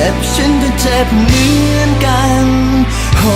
เจ็บฉันก็เจ็บเหมือนกันโอ้